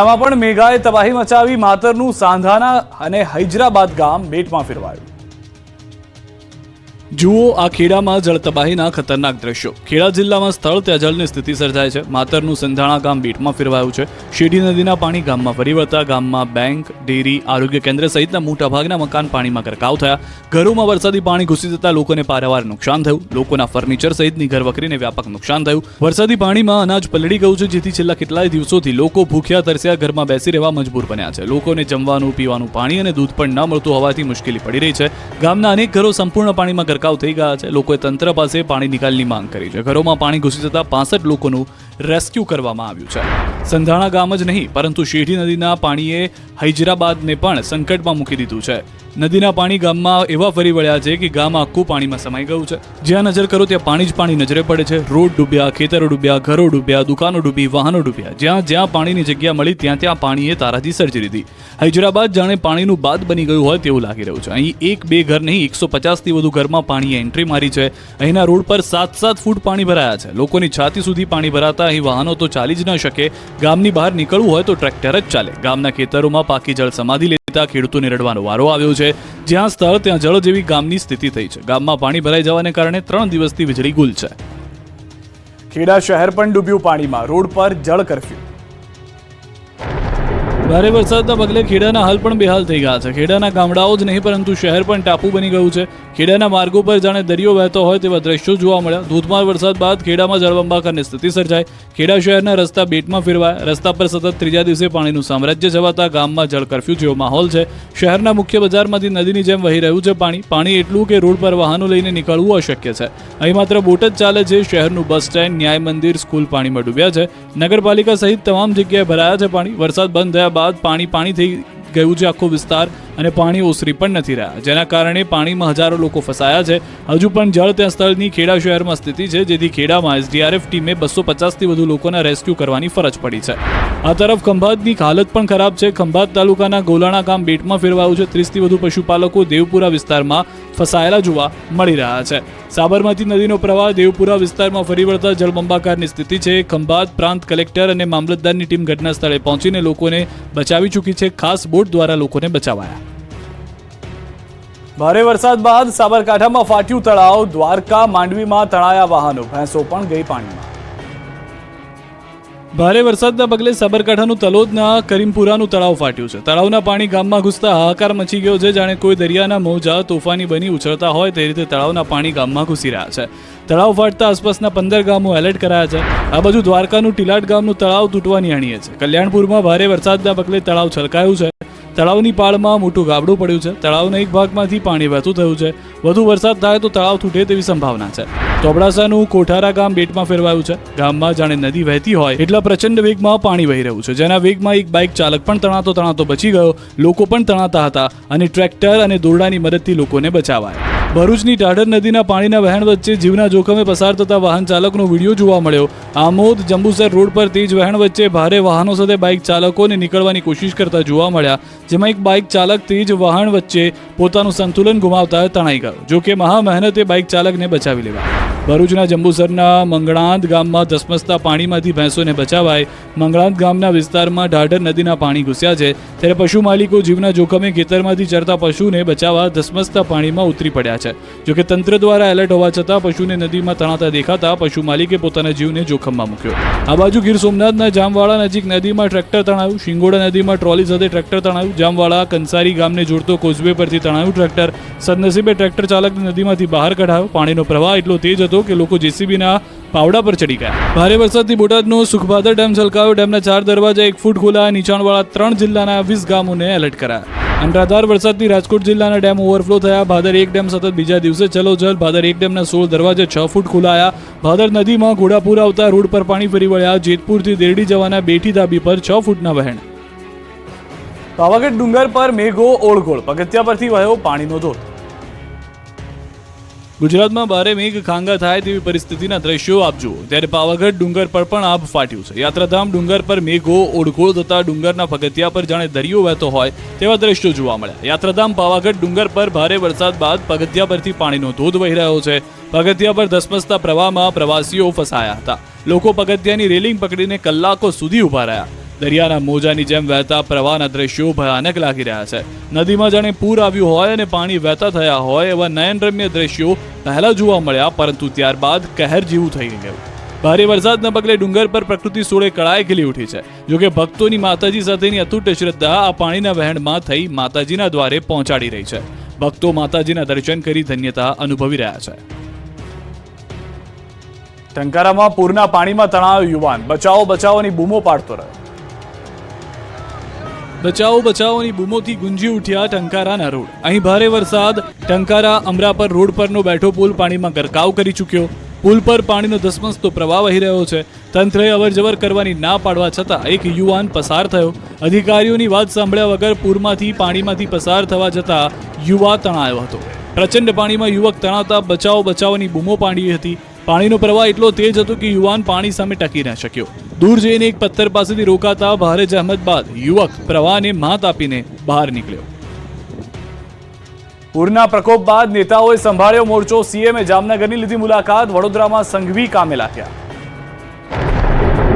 આમાં પણ મેઘાએ તબાહી મચાવી માતરનું સાંધાના અને હૈદરાબાદ ગામ બેટમાં ફેરવાયું. જુઓ આ ખેડામાં જળતબાહીના ખતરનાક દ્રશ્યો. ખેડા જિલ્લામાં સ્થળ ત્યાં જળની સ્થિતિ સર્જાય છે. માતરનું સંધાણા ગામ બીટમાં ફેરવાયું છે. શેઢી નદીના પાણી ગામમાં ફરી વળતા ગામમાં બેંક, ડેરી, આરોગ્ય કેન્દ્ર સહિતના મોટાભાગના મકાન પાણીમાં ગરકાવ થયા. ઘરોમાં વરસાદી પાણી ઘૂસી જતા લોકોને પારાવાર નુકસાન થયું. લોકોના ફર્નિચર સહિતની ઘરવકરીને વ્યાપક નુકસાન થયું. વરસાદી પાણીમાં અનાજ પલળી ગયું છે, જેથી છેલ્લા કેટલાય દિવસોથી લોકો ભૂખ્યા, તરસ્યા, ઘરમાં બેસી રહેવા મજબૂર બન્યા છે. લોકોને જમવાનું, પીવાનું પાણી અને દૂધ પણ ન મળતું હોવાથી મુશ્કેલી પડી રહી છે. ગામના અનેક ઘરો સંપૂર્ણ પાણીમાં ગરકાવ થઈ ગયા છે. લોકોએ તંત્ર પાસે પાણી નિકાલની માંગ કરી છે. ઘરોમાં પાણી ઘૂસી જતા પાસઠ લોકોનું રેસ્ક્યુ કરવામાં આવ્યું છે. સંધાણા ગામ જ નહીં, પરંતુ શેઢી નદીના પાણીએ હૈદરાબાદને પણ સંકટમાં મૂકી દીધું છે. નદીના પાણી ગામમાં એવા ફરી વળ્યા છે કે ગામ આખું પાણીમાં સમાઈ ગયું છે. જ્યાં નજર કરો ત્યાં પાણી જ પાણી નજરે પડે છે. રોડ ડૂબ્યા, ખેતરો ડૂબ્યા, ઘરો ડૂબ્યા, દુકાનો ડૂબી, વાહનો ડૂબ્યા. જ્યાં જ્યાં પાણીની જગ્યા મળી ત્યાં ત્યાં પાણીએ તારાજી સર્જી દીધી હૈદરાબાદ જાણે પાણીનું બાદ બની ગયું હોય તેવું લાગી રહ્યું છે. અહીં એક બે ઘર નહીં, એકસો પચાસથી વધુ ઘરમાં પાણીએ એન્ટ્રી મારી છે. અહીંના રોડ પર સાત સાત ફૂટ પાણી ભરાયા છે. લોકોની છાતી સુધી પાણી ભરાતા અહીં વાહનો તો ચાલી જ ન શકે. ગામની બહાર નીકળવું હોય તો ટ્રેક્ટર જ ચાલે. ગામના ખેતરોમાં પાકી જળ સમાધિ લેતા ખેડૂતોને રડવાનો વારો આવ્યો છે. જ્યાં સ્થળ, ત્યાં જળ જેવી ગામની સ્થિતિ થઈ છે. ગામમાં પાણી ભરાઈ જવાને કારણે ત્રણ દિવસથી વીજળી ગુલ છે. ખેડા શહેર પણ ડૂબ્યું પાણીમાં. રોડ પર જળ કરફ્યુ. ભારે વરસાદના પગલે ખેડાના હાલ પણ બેહાલ થઈ ગયા છે. ખેડાના ગામડાઓ જ નહીં, પરંતુ શહેર પણ ટાપુ બની ગયું છે. ખેડાના માર્ગો પર જાણે દરિયો વહેતો હોય તેવા દ્રશ્યો જોવા મળ્યા. ધોધમાર વરસાદ બાદ ખેડામાં જળબંબાકારની સ્થિતિ સર્જાઈ. ખેડા શહેરના રસ્તા બેટમાં ફેરવાયા. રસ્તા પર સતત ત્રીજા દિવસે પાણીનું સામ્રાજ્ય જવાતા ગામમાં જળ કરફ્યુ જેવો માહોલ છે. શહેરના મુખ્ય બજારમાંથી નદીની જેમ વહી રહ્યું છે પાણી. પાણી એટલું કે રોડ પર વાહનો લઈને નીકળવું અશક્ય છે. અહીં માત્ર બોટ જ ચાલે છે. શહેરનું બસ સ્ટેન્ડ, ન્યાય મંદિર, સ્કૂલ પાણીમાં ડૂબ્યા છે. નગરપાલિકા સહિત તમામ જગ્યાએ ભરાયા છે પાણી. વરસાદ બંધ થયા બાદ પાણી પાણી થઈ ગયું છે આખો વિસ્તાર અને પાણી ઓસરી પણ નથી રહ્યા. જેના કારણે પાણીમાં હજારો લોકો ફસાયા છે. હજુ પણ જળ ત્યાં સ્થળની ખેડા શહેરમાં સ્થિતિ છે, જેથી ખેડામાં એસડીઆરએફ ટીમે બસો પચાસથી વધુ લોકોના રેસ્ક્યુ કરવાની ફરજ પડી છે. આ તરફ ખંભાતની હાલત પણ ખરાબ છે. ખંભાત તાલુકાના ગોલાણા ગામ બેટમાં ફેરવાયું છે. ત્રીસથી વધુ પશુપાલકો દેવપુરા વિસ્તારમાં ફસાયેલા જોવા મળી રહ્યા છે. સાબરમતી નદીનો પ્રવાહ દેવપુરા વિસ્તારમાં ફરી વળતા જળબંબાકારની સ્થિતિ છે. ખંભાત પ્રાંત કલેક્ટર અને મામલતદારની ટીમ ઘટના સ્થળે પહોંચીને લોકોને બચાવી ચૂકી છે. ખાસ બોટ દ્વારા લોકોને બચાવાયા. ભારે વરસાદ બાદ સાબરકાંઠામાં ફાટ્યું તળાવ દ્વારકા માંડવીમાં તણાયા વાહનો. ભેંસો પણ ગઈ પાણીમાં. ભારે વરસાદના પગલે સાબરકાંઠાનું તલોદના કરીમપુરાનું તળાવ ફાટ્યું છે. તળાવના પાણી ગામમાં ઘૂસતા હાહાકાર મચી ગયો છે. જાણે કોઈ દરિયાના મોજા તોફાની બની ઉછળતા હોય તે રીતે તળાવના પાણી ગામમાં ઘૂસી રહ્યા છે. તળાવ ફાટતા આસપાસના પંદર ગામો એલર્ટ કરાયા છે. આ બાજુ દ્વારકાનું ટીલાટ ગામનું તળાવ તૂટવાની અણીએ છે. કલ્યાણપુરમાં ભારે વરસાદના પગલે તળાવ છલકાયું છે. તળાવની પાળમાં મોટું ગાબડું પડ્યું છે. તળાવના એક ભાગમાંથી પાણી વહેતું થયું છે. વધુ વરસાદ થાય તો તળાવ તૂટે તેવી સંભાવના છે. ચોબડાસાનું કોઠારા ગામ બેટમાં ફેરવાયું છે. ગામમાં જાણે નદી વહેતી હોય એટલા પ્રચંડ વેગમાં પાણી વહી રહ્યું છે. જેના વેગમાં એક બાઇક ચાલક પણ તણાતો તણાતો બચી ગયો. લોકો પણ તણાતા હતા અને ટ્રેક્ટર અને દોરડાની મદદથી લોકોને બચાવાયા. ભરૂચની ટાઢર નદીના પાણીના વહેણ વચ્ચે જીવના જોખમે પસાર થતા વાહન ચાલકનો વીડિયો જોવા મળ્યો. આમોદ જંબુસર રોડ પર તેજ વહેણ વચ્ચે ભારે વાહનો સાથે બાઇક ચાલકોને નીકળવાની કોશિશ કરતા જોવા મળ્યા. જેમાં એક બાઇક ચાલક તેજ વાહન વચ્ચે પોતાનું સંતુલન ગુમાવતા તણાઈ ગયો. જોકે મહા મહેનતે બાઇક ચાલકને બચાવી લેવા ભરૂચના જંબુસરના મંગળાંત ગામમાં ધસમસતા પાણીમાંથી ભેંસોને બચાવાય. મંગળાંત ગામના વિસ્તારમાં ઢાઢર નદીના પાણી ઘૂસ્યા છે. ત્યારે પશુ માલિકો જીવના જોખમે ખેતરમાંથી ચરતા પશુને બચાવવા ધસમસતા પાણીમાં ઉતરી પડ્યા છે. જોકે તંત્ર દ્વારા એલર્ટ હોવા છતાં પશુને નદીમાં તણાતા દેખાતા પશુ માલિકે પોતાના જીવને જોખમમાં મૂક્યો. આ બાજુ ગીર સોમનાથના જામવાળા નજીક નદીમાં ટ્રેક્ટર તણાયું. શિંગોડા નદીમાં ટ્રોલી સાથે ટ્રેક્ટર તણાયું. જામવાળા કંસારી ગામને જોડતો કોઝવે પરથી તણાયું ટ્રેક્ટર. સદનસીબે ટ્રેક્ટર ચાલકને નદીમાંથી બહાર કઢાયો. પાણીનો પ્રવાહ એટલો તેજ હતો કે લોકો જેસીબીના પાવડા પર ચડી ગયા ભારે વરસાદથી બોટાદનો સુખભાદર ડેમ છલકાયો ડેમના ચાર દરવાજા એક ફૂટ ખોલાયા નીચાણવાળા ત્રણ જિલ્લાના વીસ ગામોને એલર્ટ કરાયા અનરાધાર વરસાદથી રાજકોટ જિલ્લાના ડેમ ઓવરફ્લો થયા ભાદર એક ડેમ સતત બીજા દિવસે ચલો જલ ભાદર એક ડેમના સોળ દરવાજા છ ફૂટ ખોલાયા ભાદર નદીમાં ઘોડાપુર આવતા રોડ પર પાણી ફરી વળ્યા। જેતપુરથી દેરડી જવાના બેઠી દાબી પર છ ફૂટના વહેણ. પાવાગઢ ડુંગર પર મેઘો ઓળગોળ પગથિયા પરથી વહ્યો પાણીનો ધોધ। ગુજરાતમાં ભારે મેઘ ખાંગા થાય તેવી પરિસ્થિતિના દ્રશ્યો આપ જુઓ. ત્યારે પાવાગઢ ડુંગર પર પણ આભ ફાટ્યું છે. યાત્રાધામ ડુંગર પર મેઘો ઓળઘોળ થતા ડુંગરના પગથિયા પર જાણે દરિયો વહેતો હોય તેવા દ્રશ્યો જોવા મળ્યા. યાત્રાધામ પાવાગઢ ડુંગર પર ભારે વરસાદ બાદ પગથિયા પરથી પાણીનો ધોધ વહી રહ્યો છે. પગથિયા પર ધસમસતા પ્રવાહમાં પ્રવાસીઓ ફસાયા હતા. લોકો પગથિયાની રેલિંગ પકડીને કલાકો સુધી ઊભા રહ્યા. દરિયાના મોજાની જેમ વહેતા પ્રવાહના દ્રશ્યો ભયાનક લાગી રહ્યા છે. નદીમાં જાણે પૂર આવ્યું હોય અને પાણી વહેતા થયા હોય એવા નયનરમ્ય દ્રશ્યો પહેલા જોવા મળ્યા, પરંતુ ત્યારબાદ કહેર જેવું થઈ ગયું. ભારે વરસાદના પગલે ડુંગર પર પ્રકૃતિ સોળે કળાએ ખીલી ઉઠી છે. જોકે ભક્તોની માતાજી સાથેની અતૂટ શ્રદ્ધા આ પાણીના વહેણમાં થઈ માતાજીના દ્વારે પહોંચાડી રહી છે. ભક્તો માતાજીના દર્શન કરી ધન્યતા અનુભવી રહ્યા છે. ટંકારામાં પૂરના પાણીમાં તણાયો યુવાન. બચાવો બચાવોની બૂમો પાડતો રહ્યો. બચાવો, બચાવોની બૂમોથી ગુંજી ઉઠ્યા ટંકારાના રોડ અહીં ભારે વરસાદ, ટંકારા અમરાપર રોડ પરનો બેઠો પુલ પાણીમાં ગરકાવ કરી ચૂક્યો. પુલ પર પાણીનો ધસમસતો પ્રવાહ વહી રહ્યો છે. તંત્રએ અવરજવર કરવાની ના પાડવા છતાં એક યુવાન પસાર થયો. અધિકારીઓની વાત સાંભળ્યા વગર પૂરમાંથી પાણીમાંથી પસાર થવા જતાં યુવા તણાયો હતો. પ્રચંડ પાણીમાં યુવક તણાતા બચાવો, બચાવોની બૂમો પાડી હતી. પાણીનો પ્રવાહ એટલો તેજ હતો કે યુવાન પાણી સામે ટકી ન શક્યો. દૂર જઈને એક પથ્થર પાસેથી રોકાતા ભારે જહેમત બાદ યુવક પ્રવાહને માત આપીને બહાર નીકળ્યો. પૂરના પ્રકોપ બાદ નેતાઓએ સંભાળ્યો મોરચો. સીએમએ જામનગરની લીધી મુલાકાત. વડોદરામાં સંઘવી કામે લાગ્યા.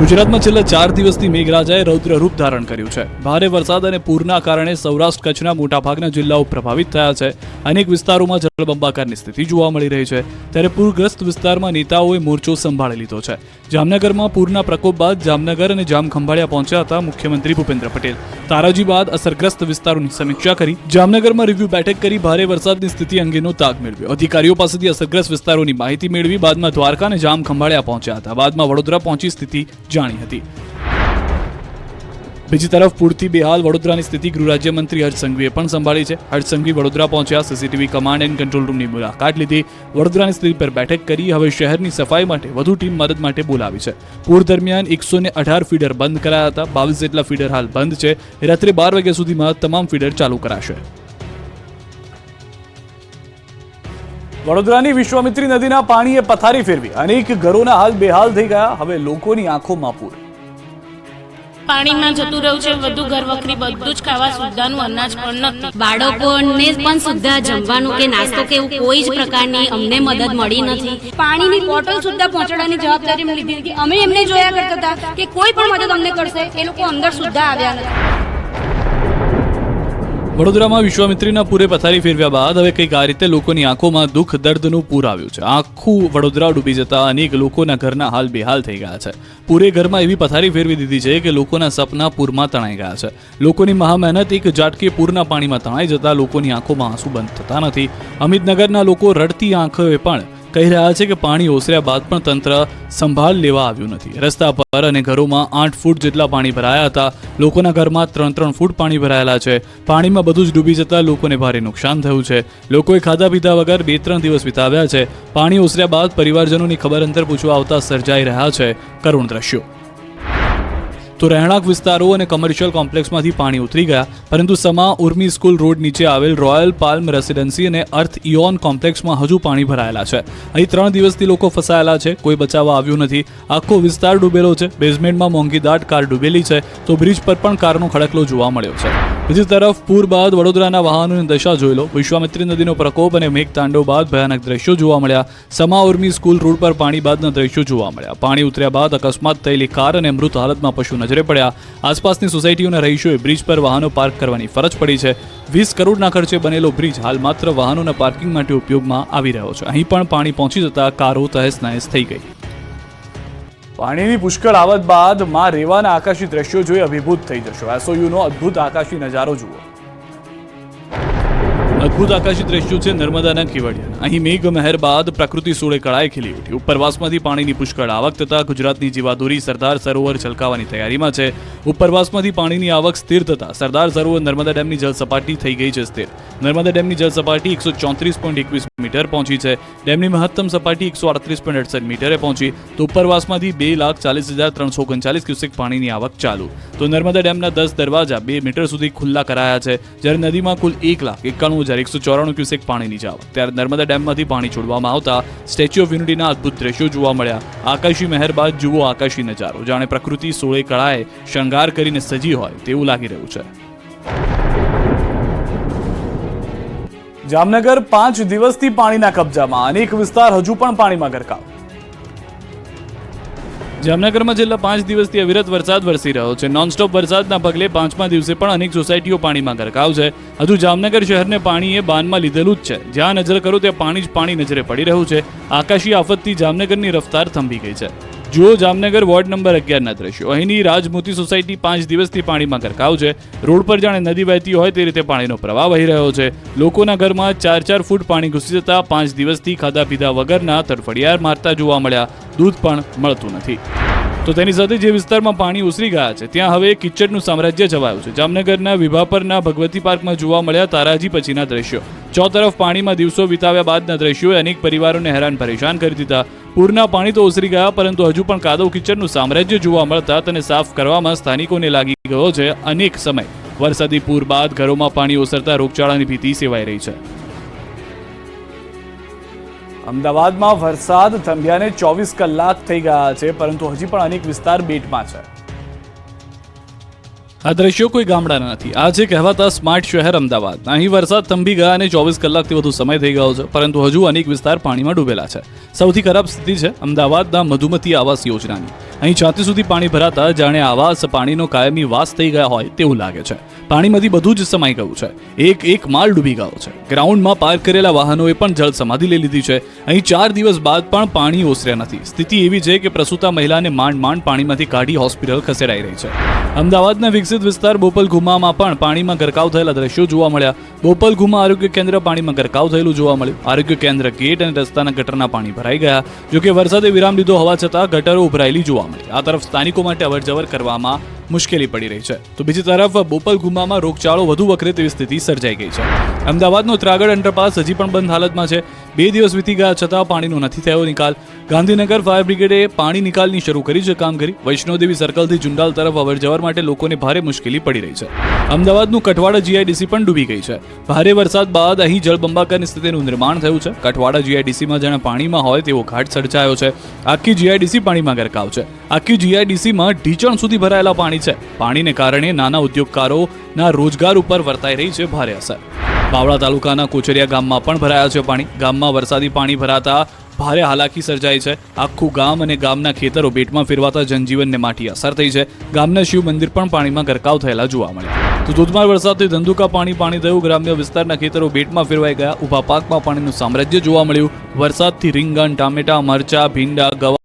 ગુજરાતમાં છેલ્લા ચાર દિવસથી મેઘરાજાએ રૌદ્ર રૂપ ધારણ કર્યું છે. ભારે વરસાદ અને પૂરના કારણે સૌરાષ્ટ્ર કચ્છના મોટાભાગના જિલ્લાઓ પ્રભાવિત થયા છે. અનેક વિસ્તારોમાં જળબંબાકારની સ્થિતિ જોવા મળી રહી છે. ત્યારે પૂરગ્રસ્ત વિસ્તારમાં નેતાઓએ મોરચો સંભાળી લીધો છે. જામનગરમાં પૂરના પ્રકોપ બાદ જામનગર અને જામખંભાળિયા પહોંચ્યા હતા મુખ્યમંત્રી ભૂપેન્દ્ર પટેલ. તારાજી બાદ અસરગ્રસ્ત વિસ્તારોની સમીક્ષા કરી. જામનગરમાં રિવ્યુ બેઠક કરી ભારે વરસાદની સ્થિતિ અંગેનો તાગ મેળવ્યો. અધિકારીઓ પાસેથી અસરગ્રસ્ત વિસ્તારોની માહિતી મેળવી બાદમાં દ્વારકા અને જામખંભાળિયા પહોંચ્યા હતા. બાદમાં વડોદરા પહોંચી સ્થિતિ જાણી હતી. બીજી તરફ પૂરથી બેહાલ વડોદરાની સ્થિતિ ગૃહ રાજ્યમંત્રી હર્ષ સંઘવીએ પણ સંભાળી છે. હર્ષ સંઘવી વડોદરા પહોંચ્યા, સીસીટીવી કમાન્ડ એન્ડ કંટ્રોલ રૂમની મુલાકાત લીધી. વડોદરાની સ્થિતિ પર બેઠક કરી, હવે શહેરની સફાઈ માટે વધુ ટીમ મદદ માટે બોલાવી છે. પૂર દરમિયાન એકસો અઢાર ફીડર બંધ કરાયા હતા. બાવીસ જેટલા ફીડર હાલ બંધ છે. રાત્રે બાર વાગ્યા સુધીમાં તમામ ફીડર ચાલુ કરાશે. વડોદરાની વિશ્વામિત્રી નદીના પાણીએ પથારી ફેરવી. અનેક ઘરોના હાલ બેહાલ થઈ ગયા. હવે લોકોની આંખોમાં પૂર પાણીમાં જતું રહ્યું છે. બધું ઘર વખરી, બધું જ ખાવા સુદ્ધાનું અનાજ પણ નથી. બાળકોને પણ સુદ્ધા જમવાનું કે નાસ્તો કે એવું કોઈ જ પ્રકારની અમને મદદ મળી નથી. પાણીની બોટલ સુદ્ધા પહોંચાડવાની જવાબદારી લીધી હતી અમે એમને જોયા કરતા હતા કે કોઈ પણ મદદ અમને કરશે. એ લોકો અંદર સુદ્ધા આવ્યા નથી. વડોદરામાં વિશ્વામિત્રીના પૂરે પથારી ફેરવ્યા બાદ હવે કંઈક આ રીતે લોકોની આંખોમાં દુઃખ દર્દનું પૂર આવ્યું છે. આખું વડોદરા ડૂબી જતા અનેક લોકોના ઘરના હાલ બેહાલ થઈ ગયા છે. પૂરે ઘરમાં એવી પથારી ફેરવી દીધી છે કે લોકોના સપના પૂરમાં તણાઈ ગયા છે. લોકોની મહા મહેનત એક ઝાટકે પૂરના પાણીમાં તણાઈ જતા લોકોની આંખોમાં આંસુ બંધ થતા નથી. અમિતનગરના લોકો રડતી આંખોએ પણ કહી રહ્યા છે કે પાણી ઓસર્યા બાદ પણ તંત્ર સંભાળ લેવા આવ્યું નથી. રસ્તા પર અને ઘરોમાં આઠ ફૂટ જેટલા પાણી ભરાયા હતા. લોકોના ઘરમાં ત્રણ ત્રણ ફૂટ પાણી ભરાયેલા છે. પાણીમાં બધું જ ડૂબી જતા લોકોને ભારે નુકસાન થયું છે. લોકોએ ખાધા પીધા વગર બે ત્રણ દિવસ વિતાવ્યા છે. પાણી ઓસર્યા બાદ પરિવારજનોની ખબર અંતર પૂછવા આવતા સર્જાઈ રહ્યા છે કરુણ દ્રશ્યો. તો રહેણાંક વિસ્તારો અને કમર્શિયલ કોમ્પ્લેક્સમાંથી પાણી ઉતરી ગયા. પરંતુ સમા ઉર્મી સ્કૂલ રોડ નીચે આવેલ રોયલ પાલ્મ રેસિડેન્સી અને અર્થ ઇયોન કોમ્પ્લેક્સમાં હજુ પાણી ભરાયેલા છે. અહીં ત્રણ દિવસથી લોકો ફસાયેલા છે, કોઈ બચાવવા આવ્યું નથી. આખો વિસ્તાર ડૂબેલો છે, બેઝમેન્ટમાં મોંઘીદાટ કાર ડૂબેલી છે, તો બ્રિજ પર પણ કારનો ખડકલો જોવા મળ્યો છે. બીજી તરફ, પૂર બાદ વડોદરાના વાહનોની દશા જોઈ લો. વિશ્વામિત્રી નદીનો પ્રકોપ અને મેઘતાંડવ બાદ ભયાનક દ્રશ્યો જોવા મળ્યા. સમા ઉર્મી સ્કૂલ રોડ પર પાણી બાદના દ્રશ્યો જોવા મળ્યા. પાણી ઉતર્યા બાદ અકસ્માત થયેલી કાર અને મૃત હાલતમાં પશુ નજરે પડ્યા. આસપાસની સોસાયટીઓના રહીશોએ બ્રિજ પર વાહનો પાર્ક કરવાની ફરજ પડી છે. વીસ કરોડના ખર્ચે બનેલો બ્રિજ હાલ માત્ર વાહનોના પાર્કિંગ માટે ઉપયોગમાં આવી રહ્યો છે. અહીં પણ પાણી પહોંચી જતા કારો તહેસ નહેસ થઈ ગઈ. પાણીની પુષ્કળ આવત બાદમાં રેવાના આકાશી દ્રશ્યો જોઈ અભિભૂત થઈ જશો. એસઓયુનો અદ્ભુત આકાશી નજારો જુઓ. અદ્ભુત આકાશી દ્રશ્યો છે નર્મદાના કેવડિયાના. અહીં મેઘ મહેર બાદ પ્રકૃતિ સોળે કળાએ ખીલી ઉઠી. ઉપરવાસમાંથી પાણીની પુષ્કળ આવક થતા ગુજરાતની જીવાદોરી સરદાર સરોવર છલકાવાની તૈયારીમાં છે. ઉપરવાસમાંથી પાણીની આવક સ્થિર થતા સરદાર સરોવર નર્મદા ડેમની જળસપાટી થઈ ગઈ છે સ્થિર. નર્મદા ડેમની જળસપાટી એકસો ચોત્રીસ પોઈન્ટ એકવીસ મીટર પહોંચી છે. ડેમની મહત્તમ સપાટી એકસો અડત્રીસ પોઈન્ટ અડસઠ મીટરે પહોંચી. તો ઉપરવાસમાંથી બે લાખ ચાલીસ હજાર ત્રણસો ઓગણચાલીસ ક્યુસેક પાણીની આવક ચાલુ. તો નર્મદા ડેમના દસ દરવાજા બે મીટર સુધી ખુલ્લા કરાયા છે. જ્યારે નદીમાં કુલ એક લાખ એકાણું હજાર એકસો ચોરાણું ક્યુસેક પાણીની જાવ ત્યારે નર્મદા ડેમમાંથી પાણી છોડવામાં આવતા સ્ટેચ્યુ ઓફ યુનિટીના અદ્ભુત દ્રશ્યો જોવા મળ્યા. આકાશી મહેર બાદ જુઓ આકાશી નજારો, જાણે પ્રકૃતિ સોળે કળાએ શણગાર કરીને સજી હોય તેવું લાગી રહ્યું છે. જામનગર પાંચ દિવસથી પાણીના કબજામાં, અનેક વિસ્તાર હજુ પણ પાણીમાં ગરકાવ. જામનગરમાં છેલ્લા પાંચ દિવસથી અવિરત વરસાદ વરસી રહ્યો છે. નોનસ્ટોપ વરસાદના પગલે પાંચમા દિવસે પણ અનેક સોસાયટીઓ પાણીમાં ગરકાવ છે. હજુ જામનગર શહેરને પાણીએ બાનમાં લીધેલું જ છે. જ્યાં નજર કરો ત્યાં પાણી જ પાણી નજરે પડી રહ્યું છે. આકાશી આફતથી જામનગરની રફતાર થંભી ગઈ છે. જુઓ, જામનગર વોર્ડ નંબર અગિયારના દ્રશ્યો અહીંની રાજમોતી સોસાયટી પાંચ દિવસથી પાણીમાં ગરકાવ છે. રોડ પર જાણે નદી વહેતી હોય તે રીતે પાણીનો પ્રવાહ વહી રહ્યો છે. લોકોના ઘરમાં ચાર ચાર ફૂટ પાણી ઘૂસી જતા પાંચ દિવસથી ખાધા પીધા વગરના તડફડિયાર મારતા જોવા મળ્યા. દૂધ પણ મળતું નથી. તો તેની સાથે જે વિસ્તારમાં પાણી ઉસરી ગયા છે, ત્યાં હવે કિચડનું સામ્રાજ્ય છવાયું છે. જામનગરના વિભાપરના ભગવતી પાર્કમાં જોવા મળ્યા તારાજી પછીના દ્રશ્યો. ચો તરફ પાણીમાં દિવસો વિતાવ્યા બાદના દ્રશ્યોએ અનેક પરિવારોને હેરાન પરેશાન કરી દીધા. પૂરના પાણી તો ઓસરી ગયા, પરંતુ હજુ પણ કાદવ કિચડનું સામ્રાજ્ય જોવા મળતા તેને સાફ કરવામાં સ્થાનિકોને લાગી ગયો છે અનેક સમય. વરસાદી પૂર બાદ ઘરોમાં પાણી ઓસરતા રોગચાળાની ભીતિ સેવાઈ રહી છે. અમદાવાદમાં વરસાદ, થંભ્યાને ચોવીસ કલાક થઈ ગયા છે, પરંતુ હજી પણ અનેક વિસ્તાર બેટમાં છે. આ દ્રશ્યો કોઈ ગામડાના નથી. આ છે કહેવાતા સ્માર્ટ શહેર અમદાવાદ. અહીં વરસાદ, થંભી ગયા અને ચોવીસ કલાકથી વધુ સમય થઈ ગયો છે, પરંતુ હજુ અનેક વિસ્તાર પાણીમાં ડૂબેલા છે. સૌથી ખરાબ સ્થિતિ છે અમદાવાદના મધુમતી આવાસ યોજનાની. અહીં છાતી સુધી પાણી ભરાતા જાણે આવાસ પાણીનો કાયમી વાસ થઈ ગયા હોય તેવું લાગે છે. પાણીમાંથી બધું જ સમાઈ ગયું છે. એક એક માલ ડૂબી ગયો છે. ગ્રાઉન્ડમાં પાર્ક કરેલા વાહનોએ પણ જળ સમાધિ લઈ લીધી છે. અહીં ચાર દિવસ બાદ પણ પાણી ઓસર્યા નથી. સ્થિતિ એવી છે કે પ્રસૂતા મહિલાને માંડ માંડ પાણીમાંથી કાઢી હોસ્પિટલ ખસેડાઈ રહી છે. અમદાવાદના વિકસિત વિસ્તાર બોપલ ગુમામાં પણ પાણીમાં ગરકાવ થયેલા દ્રશ્યો જોવા મળ્યા. બોપલ ગુમા આરોગ્ય કેન્દ્ર પાણીમાં ગરકાવ થયેલું જોવા મળ્યું. આરોગ્ય કેન્દ્ર ગેટ અને રસ્તાના ગટરના પાણી ભરાઈ ગયા. જોકે વરસાદે વિરામ લીધો હોવા છતાં ગટરો ઉભરાયેલી જોવા મળી. આ તરફ સ્થાનિકો માટે અવરજવર કરવામાં મુશ્કેલી પડી રહી છે. તો બીજી તરફ, બોપલ ગુમામાં રોગચાળો વધુ વકરે તેવી સ્થિતિ સર્જાઈ ગઈ છે. અમદાવાદનો ત્રાગડ અંડરપાસ હજી પણ બંધ હાલતમાં છે. બે દિવસ વીતી ગયા છતાં પાણીનો નથી થયો નિકાલ. ગાંધીનગર ફાયર બ્રિગેડે પાણી નિકાલની શરૂ કરી છે કામગીરી. વૈષ્ણોદેવી સર્કલથી જુંડાલ તરફ અવરજવર માટે લોકોને ભારે મુશ્કેલી પડી રહી છે. અમદાવાદનું કઠવાડા જીઆઈડીસી પણ ડૂબી ગઈ છે. ભારે વરસાદ બાદ અહીં જળબંબાકારની સ્થિતિનું નિર્માણ થયું છે. કઠવાડા જીઆઈડીસીમાં જાણે પાણીમાં હોય તેવો ઘાટ સર્જાયો છે. આખી જીઆઈડીસી પાણીમાં ગરકાવ છે. આખી જીઆઈડીસીમાં ઢીચણ સુધી ભરાયેલા પાણી છે. પાણીને કારણે નાના ઉદ્યોગકારોના રોજગાર ઉપર વર્તાઈ રહી છે ભારે અસર. બાવળા તાલુકાના કોચરિયા ગામમાં પણ ભરાયા છે પાણી. ગામમાં વરસાદી પાણી ભરાતા ભારે હાલાકી સર્જાઈ છે. આખું ગામ અને ગામના ખેતરો બેટમાં ફેરવાતા જનજીવનને માઠી અસર થઈ છે. ગામના શિવ મંદિર પણ પાણીમાં ગરકાવ થયેલા જોવા મળ્યા. તો ધોધમાર વરસાદથી ધંધુકા પાણી પાણી થયું. ગ્રામ્ય વિસ્તારના ખેતરો બેટમાં ફેરવાઈ ગયા. ઊભા પાકમાં પાણીનું સામ્રાજ્ય જોવા મળ્યું. વરસાદથી રીંગણ, ટામેટા, મરચા, ભીંડા, ગવા